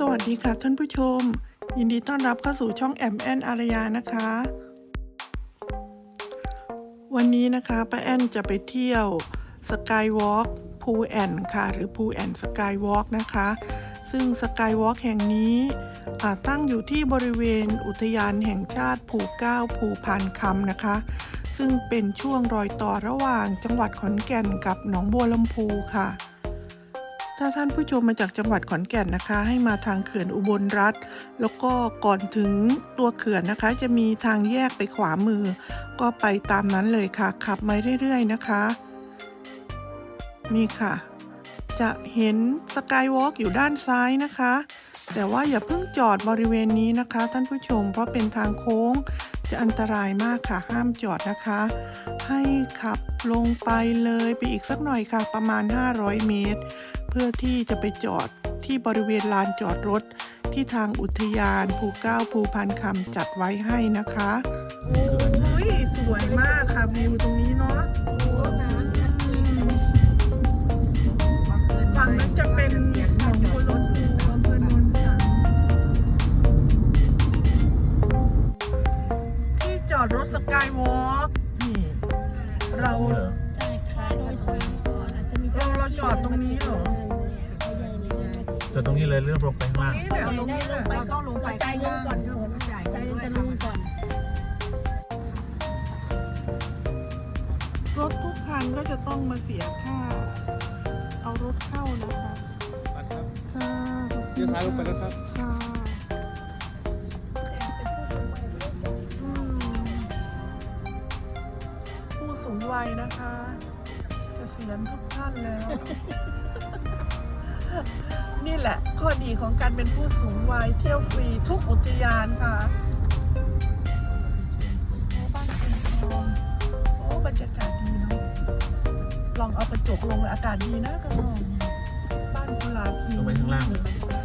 สวัสดีค่ะท่านผู้ชม ยินดีต้อนรับเข้าสู่ช่องแอมแอนอารยานะคะ วันนี้นะคะป้าแอนจะไปเที่ยวสกายวอล์กพูแอนค่ะหรือพูแอนสกายวอล์กนะคะ ซึ่งสกายวอล์กแห่งนี้ตั้งอยู่ที่บริเวณอุทยานแห่งชาติภูเก้าภูพานคำนะคะ ซึ่งเป็นช่วงรอยต่อระหว่างจังหวัดขอนแก่นกับหนองบัวลำพูค่ะ ถ้าท่านผู้ชมมาจากจังหวัดขอนแก่นนะคะ ให้มาทางเขื่อนอุบลรัฐ แล้วก็ก่อนถึงตัวเขื่อนนะคะ จะมีทางแยกไปขวามือ ก็ไปตามนั้นเลยค่ะ ขับมาเรื่อยๆนะคะนี่ค่ะ จะเห็นสกายวอล์กอยู่ด้านซ้ายนะคะ แต่ว่าอย่าเพิ่งจอดบริเวณนี้นะคะ ท่านผู้ชมเพราะเป็นทางโค้งจะอันตรายมากค่ะห้ามจอดนะคะ ให้ขับลงไปเลยไปอีกสักหน่อยค่ะประมาณ 500 เมตร พื่อที่จะไปจอดที่บริเวณลานจอดรถ ที่ทางอุทยานภูเก้าภูพันคำจัดไว้ให้นะคะ โอ้ยสวยมากค่ะวิวตรงนี้เนาะ สูงวัยนะคะเกษียณทุกท่านแล้ว นี่แหละ ข้อดีของการเป็นผู้สูงวัยเที่ยวฟรีทุกอุทยานค่ะโอ้บ้านคุณทองโอ้บรรยากาศดีเนาะลองเอากระจกลงเลยอากาศดีนะกระนองบ้านกุหลาบหิลงไปข้างล่างโ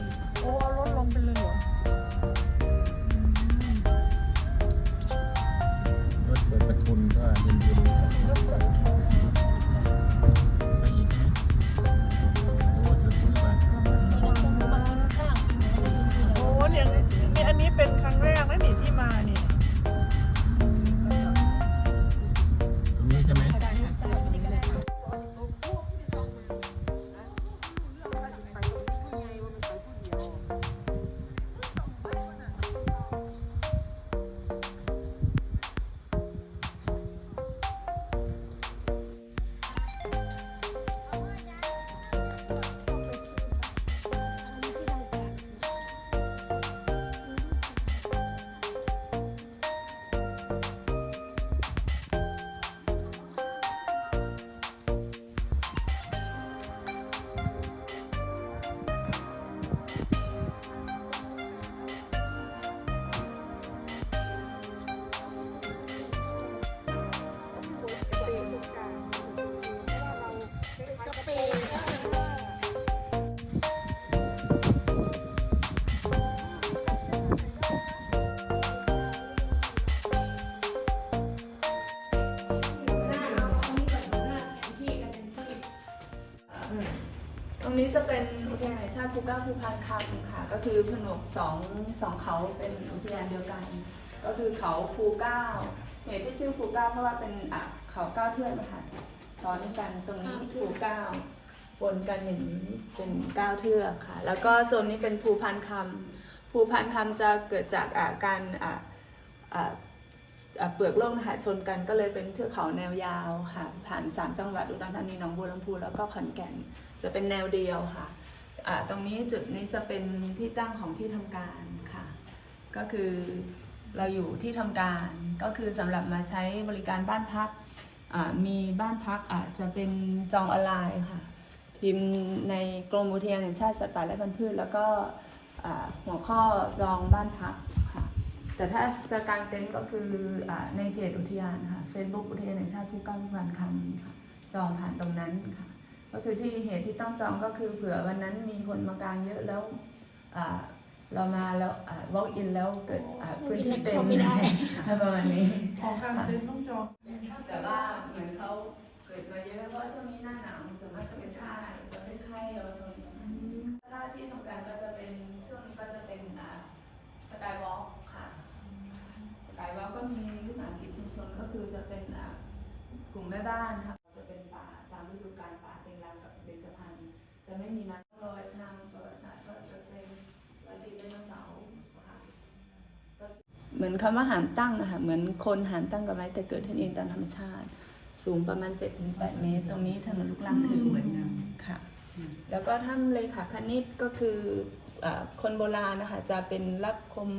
ตรงนี้จะเป็นอุทยานแห่งชาติภูเก้าภูพานคำค่ะ ก็คือผนวกสองสองเขาเป็นอุทยานเดียวกัน ก็คือเขาภูเก้าเหตุที่ชื่อภูเก้าเพราะว่าเป็นอะเขาเก้าเทือกนะคะซ้อนกันตรงนี้ภูเก้าบนกันอย่างนี้เป็นเก้าเทือกค่ะ แล้วก็โซนนี้เป็นภูพานคำภูพานคำจะเกิดจากอะการอะอะ เปลือกโลกนะคะชนกันก็เลยเป็นเทือกเขาแนวยาวค่ะ ผ่านสามจังหวัดอุดรธานีหนองบัวลำพูแล้วก็ขอนแก่นจะเป็นแนวเดียวค่ะะตรงนี้จุดนี้จะเป็นที่ตั้งของที่ทำการค่ะ ก็คือเราอยู่ที่ทำการก็คือสำหรับมาใช้บริการบ้านพักมีบ้านพักอาจจะเป็นจองออนไลน์ค่ะพิมพ์ในกรมอุทยานแห่งชาติสัตว์ป่าและพันธุ์พืชแล้วก็หัวข้อจองบ้านพัก แต่ถ้าจะกางเต็นท์ก็คืออาในเพจอุทยานค่ะ Facebook อุทยานแห่งชาติภูเก้าภูพานคำค่ะจองผ่านตรงนั้นค่ะ ก็คือที่เหตุที่ต้องจองก็คือเผื่อวันนั้นมีคนมากางเยอะแล้วอ่าเรามาแล้วอ่า walk in แล้วเกิดอ่าพื้นที่เต็มเข้าไม่ได้ประมาณนี้ของการเต็นท์ต้องจองแต่ว่าเหมือนเขาเกิดมาเยอะเพราะว่าช่วงนี้หน้าหนาวส่วนมากจะเป็นค่ายประเภทค่ายเยาวชนถ้าที่ทำการก็จะเป็นช่วง กลุ่ม แม่บ้านค่ะจะเป็นป่าตามฤดูกาลป่าเต็งรังกับเบญจพรรณจะไม่มีน้ำรอยทางประวัติศาสตร์ก็จะเป็นรอยตีนไดโนเสาร์ค่ะเหมือนคำว่าหามตั้งนะคะเหมือนคนหามตั้งกับไม้แต่เกิดขึ้นเองตามธรรมชาติ สูงประมาณ7-8เมตร ตรงนี้ถนนลูกรังถึงค่ะ แล้วก็ถ้ำเลขาคณิตก็คืออคนโบราณนะคะจะเป็นรับคม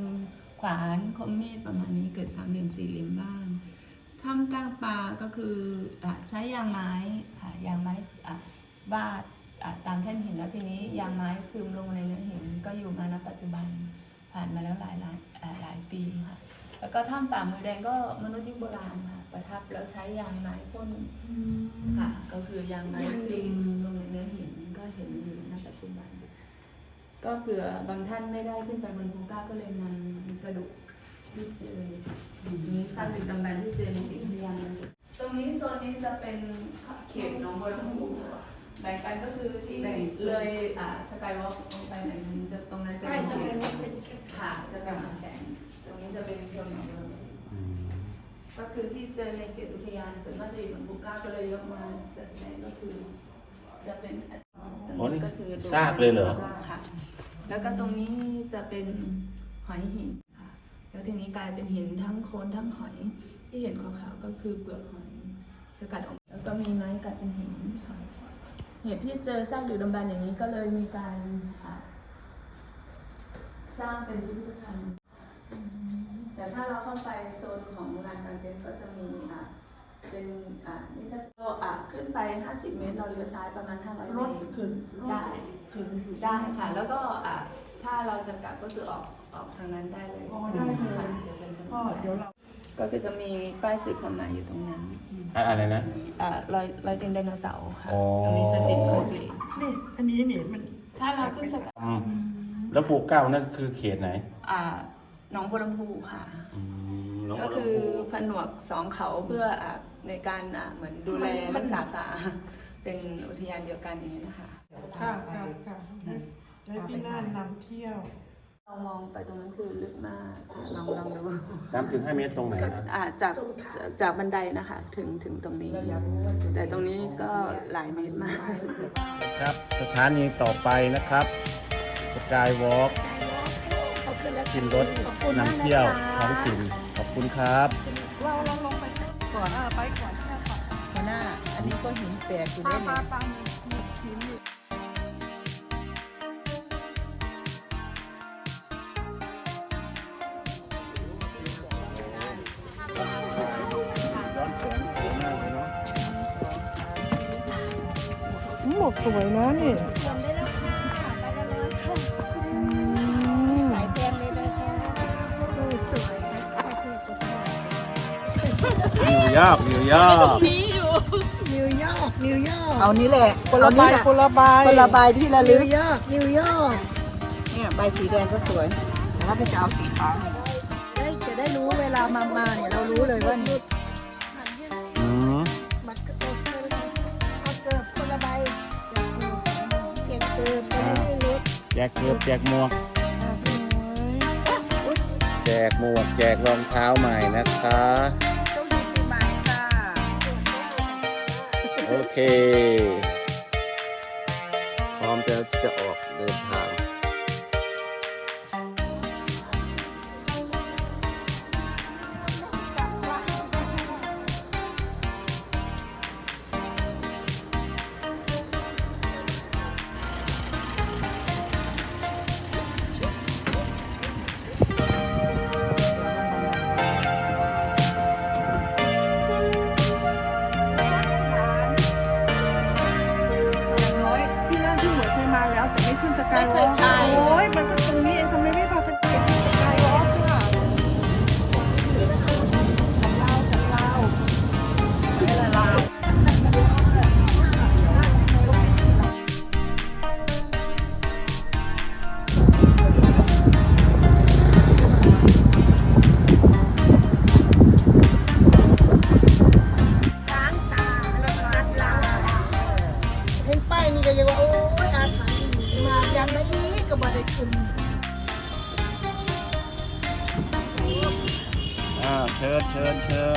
ขวานคมมีดประมาณนี้เกิดสามเหลี่ยมสี่เหลี่ยมบ้าง ถ้ำกลางปลาก็คืออใช้ยางไม้ค่ะยางไม้อะบาดตามแท่นหินแล้วทีนี้ยางไม้ซึมลงในเนื้อหินก็อยู่มาณปัจจุบันผ่านมาแล้วหลายหลายหลายปีค่ะแล้วก็ถ้ำป่ามือแดงก็มนุษย์ยุคโบราณค่ะประทับแล้วใช้ยางไม้พ่นค่ะก็คือยางไม้ซึมลงในเนื้อหินก็เห็นอยู่ณปัจจุบัน ก็เผื่อบางท่านไม่ได้ขึ้นไปบนภูเก้าก็เลยนำกระดูกที่เจอ สร้างดึกดำบรรพ์ที่เจอในอุทยานมันตรงนี้โซนนี้จะเป็นเขตหนองบัวลำพูแบ่งกันก็คือที่เลยอ่าสกายวอล์กลงไปหน่อยนึงจะตรงนั้นจะเป็นเขตค่ะจะเป็นแบ่งตรงนี้จะเป็นโซนหนองบัวลำพูก็คือที่เจอในเขตอุทยานส่วนมากจะอยู่บนภูเก้าก็เลยยกมาจัดแสดงก็คือจะเป็นตรงอ๋อนี่ก็คือซากเลยเหรอค่ะแล้วก็ตรงนี้จะเป็นหอยหินค่ะ แล้วทีนี้กลายเป็นหินทั้งโคนทั้งหอย ที่เห็นขาวๆก็คือเปลือกหอยสกัดออก แล้วก็มีไม้กัดเป็นหินสองฝั่งเหตุที่เจอซากดึกดำบรรพ์อย่างนี้ก็เลยมีการอะสร้างเป็นพิพิธภัณฑ์แต่ถ้าเราเข้าไปโซนของลานกางเต็นท์ก็จะมีอะเป็นอะนิทรรศการอะขึ้นไป 50 เมตร เราเลี้ยวซ้ายประมาณ 500 เมรถตรขึ้นรถได้ขึ้นอยู่ได้ค่ะ แล้วก็อะถ้าเราจะกลับก็คือออก ออกทางนั้นได้เลยอ๋อได้เลย ค่ะเดี๋ยวเป็นถนนพ่อเดี๋ยวเรา ก็คือจะมีป้ายสื่อความหมายอยู่ตรงนั้นอะอะไรนะ อะรอยรอยตีนไดโนเสาร์ค่ะ อ๋อ ตรงนี้จะติดโคดเหล็กนี่ อันนี้นี่มันถ้าเราขึ้นสกัดอืมแล้วปูเก้านั่นคือเขตไหนอะหนองบัวลำพูค่ะ อืมน้องก็บัวลำคือพูผนวกสองเขาเพื่ออะในการอะเหมือนดูแลรักษาป่าเป็นอุทยานเดียวกันอย่างนี้นะคะ ค่ะค่ะค่ะแล้วพี่น่านนำเที่ยว เรามองไปตรงนั้นคือลึกมากค่ะลองลองดูสามถึงห้าเมตรตรงไหนนะอะจากจากจากบันไดนะคะ ถึงถึงตรงนี้ แต่ตรงนี้ก็หลายเมตรมาก ครับ สถานีต่อไปนะครับสกายวอล์กกินรถนำเที่ยวท้องถิ่นขอบคุณครับเราเราลงไปก่อนเออไปก่อนแค่ก่อนหัวหน้า อันนี้ก็หินแปลกอยู่ปลาด้วยปลานะ สวยนะนี่รวมได้แล้วค่ะไปแล้วค่ะอืมสายแพงเลยนะคะดูสวยนะคะคือกฎหมายนิวยอร์กนิวยอร์กนิวยอร์กนิวยอร์กเอานี้แหละคนละเอาใบนี้แหละคนละใบคนละใบที่ระนิลึวกยอร์กนิวยอร์กเนี่ยใบสีแดงก็สวยแล้วก็จะเอาสีขาวได้จะได้รู้เวลามามาเนี่ยเรารู้เลยว่านี่ จกเกือบแจกหมวก แจกหมวกแจกรองเท้าใหม่นะคะ ต้องดีปีใหม่ค่ะโอเค พร้อมจะจะออกเดินทางอย่าง อ่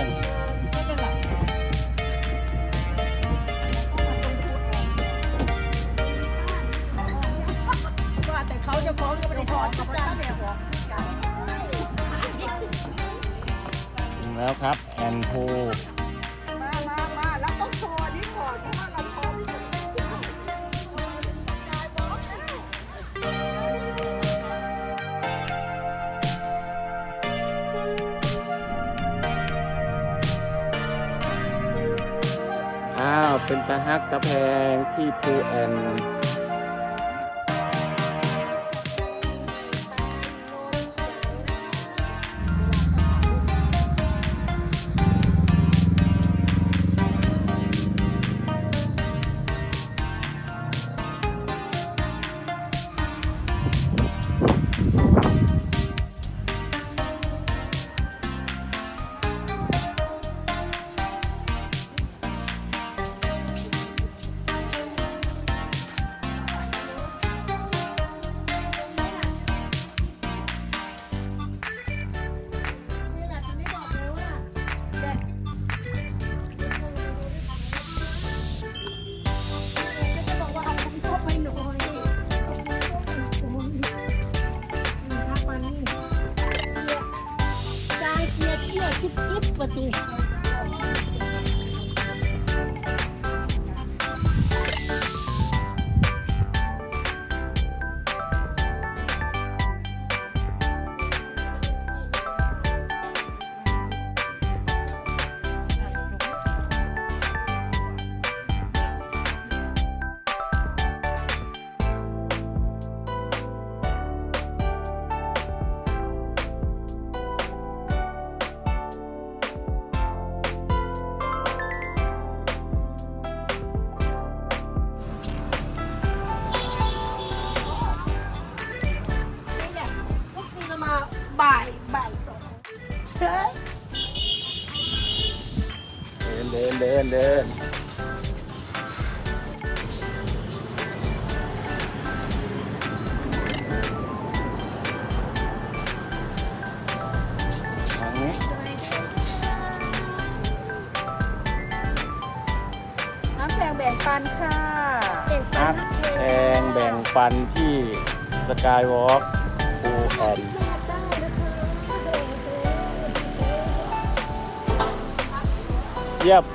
เป็นตาฮักตาแพงที่พูแอน เดินเดินเดินเดินทางนี้น้ำแพงแบ่งปันค่ะฮักแพงแบ่งปันที่สกายวอล์กพูแอน เ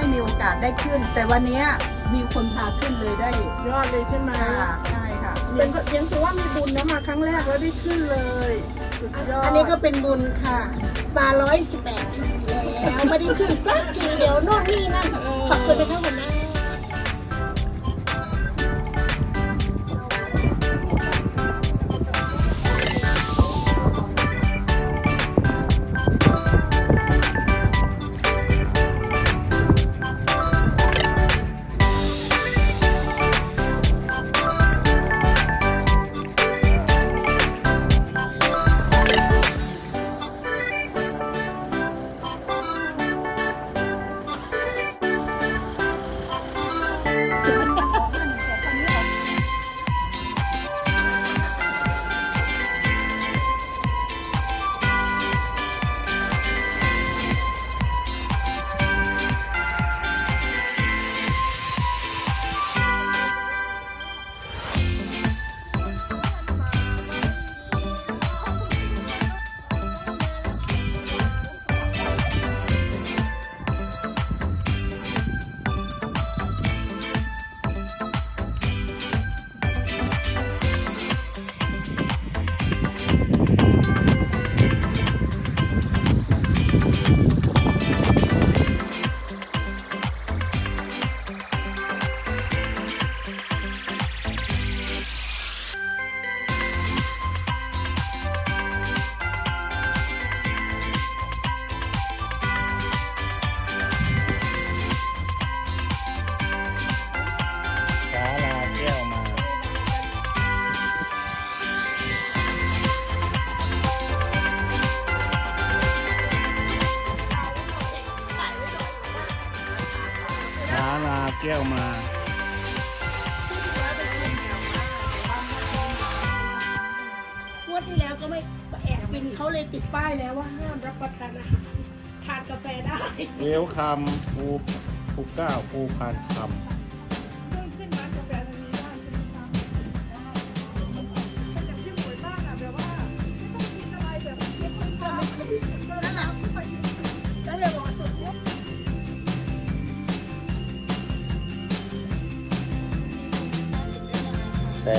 ไม่มีโอกาสได้ขึ้น แต่วันนี้มีคนพาขึ้นเลยได้ยอดเลยใช่ไหมค่ะใช่ค่ะเป็นก็ยังถือว่ามีบุญนะมาครั้งแรกแล้วได้ขึ้นเลยสุดยอดอันนี้ก็เป็นบุญค่ะมา118ทีแล้วไม่ได้ขึ้นสักทีเดียวโน่นนี่นั่นขอบคุณนะคะหัวหน้าลาแก้วมางวดที่แล้วก็ไม่แอบกินเขาเลยติดป้ายแล้วว่าห้ามรับประทานอาหารทานกาแฟได้ เวลคัมภูภูเก้าภูพานคขึ้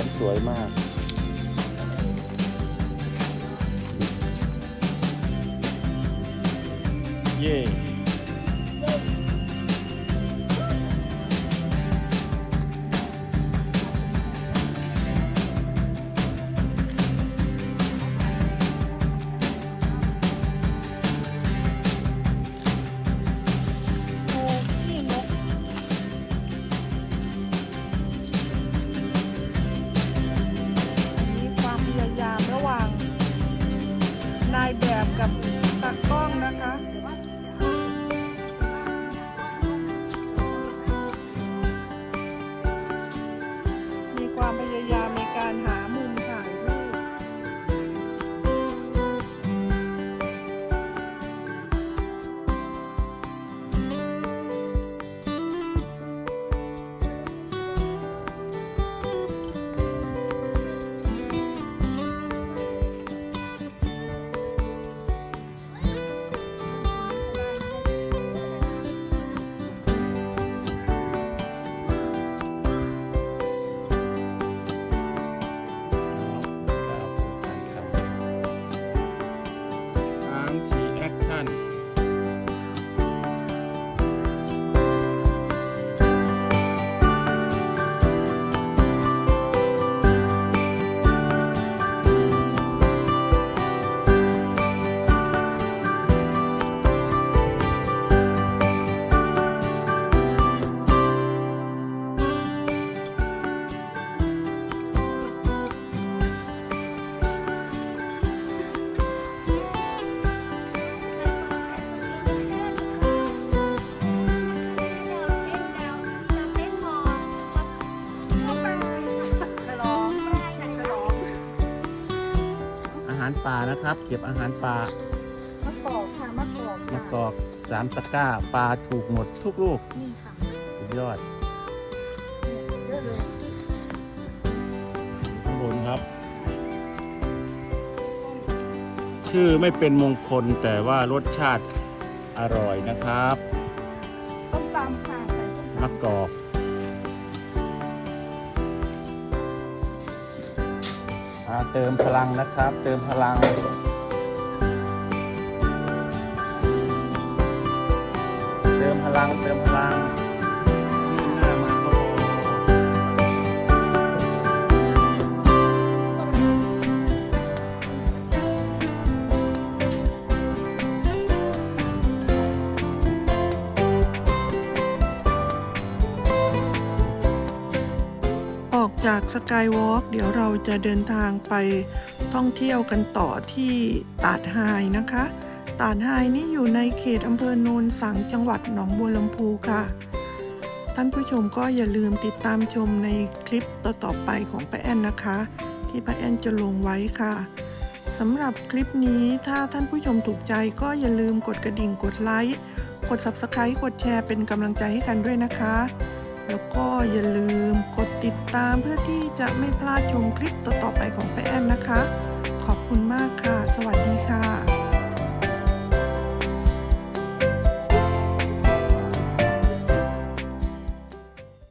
นสวยมาก เย้ นะครับ เก็บอาหารป่ามะกอกค่ะมะกอกมะค่ะกอกสามตะกร้าปลาถูกหมดทุกลูกนี่ค่ะสุดยอดเยอะเลยข้างบนครับ ชื่อไม่เป็นมงคลแต่ว่ารสชาติอร่อยนะครับ เติมพลังนะครับ เติมพลังเติมพลังเติมพลัง กายวอล์กเดี๋ยวเราจะเดินทางไปท่องเที่ยวกันต่อที่ตาดไฮนะคะ ตาดไฮนี่อยู่ในเขตอำเภอโนนสังจังหวัดหนองบัวลำพูค่ะ ท่านผู้ชมก็อย่าลืมติดตามชมในคลิปต่อๆไปของป้าแอนนะคะ ที่ป้าแอนจะลงไว้ค่ะสำหรับคลิปนี้ถ้าท่านผู้ชมถูกใจก็อย่าลืมกดกระดิ่งกดไลค์กด Subscribe กดแชร์เป็นกำลังใจให้กันด้วยนะคะ แล้วก็อย่าลืมกดติดตามเพื่อที่จะไม่พลาดชมคลิปต่อๆไปของป้แอนนะคะ ขอบคุณมากค่ะ สวัสดีค่ะ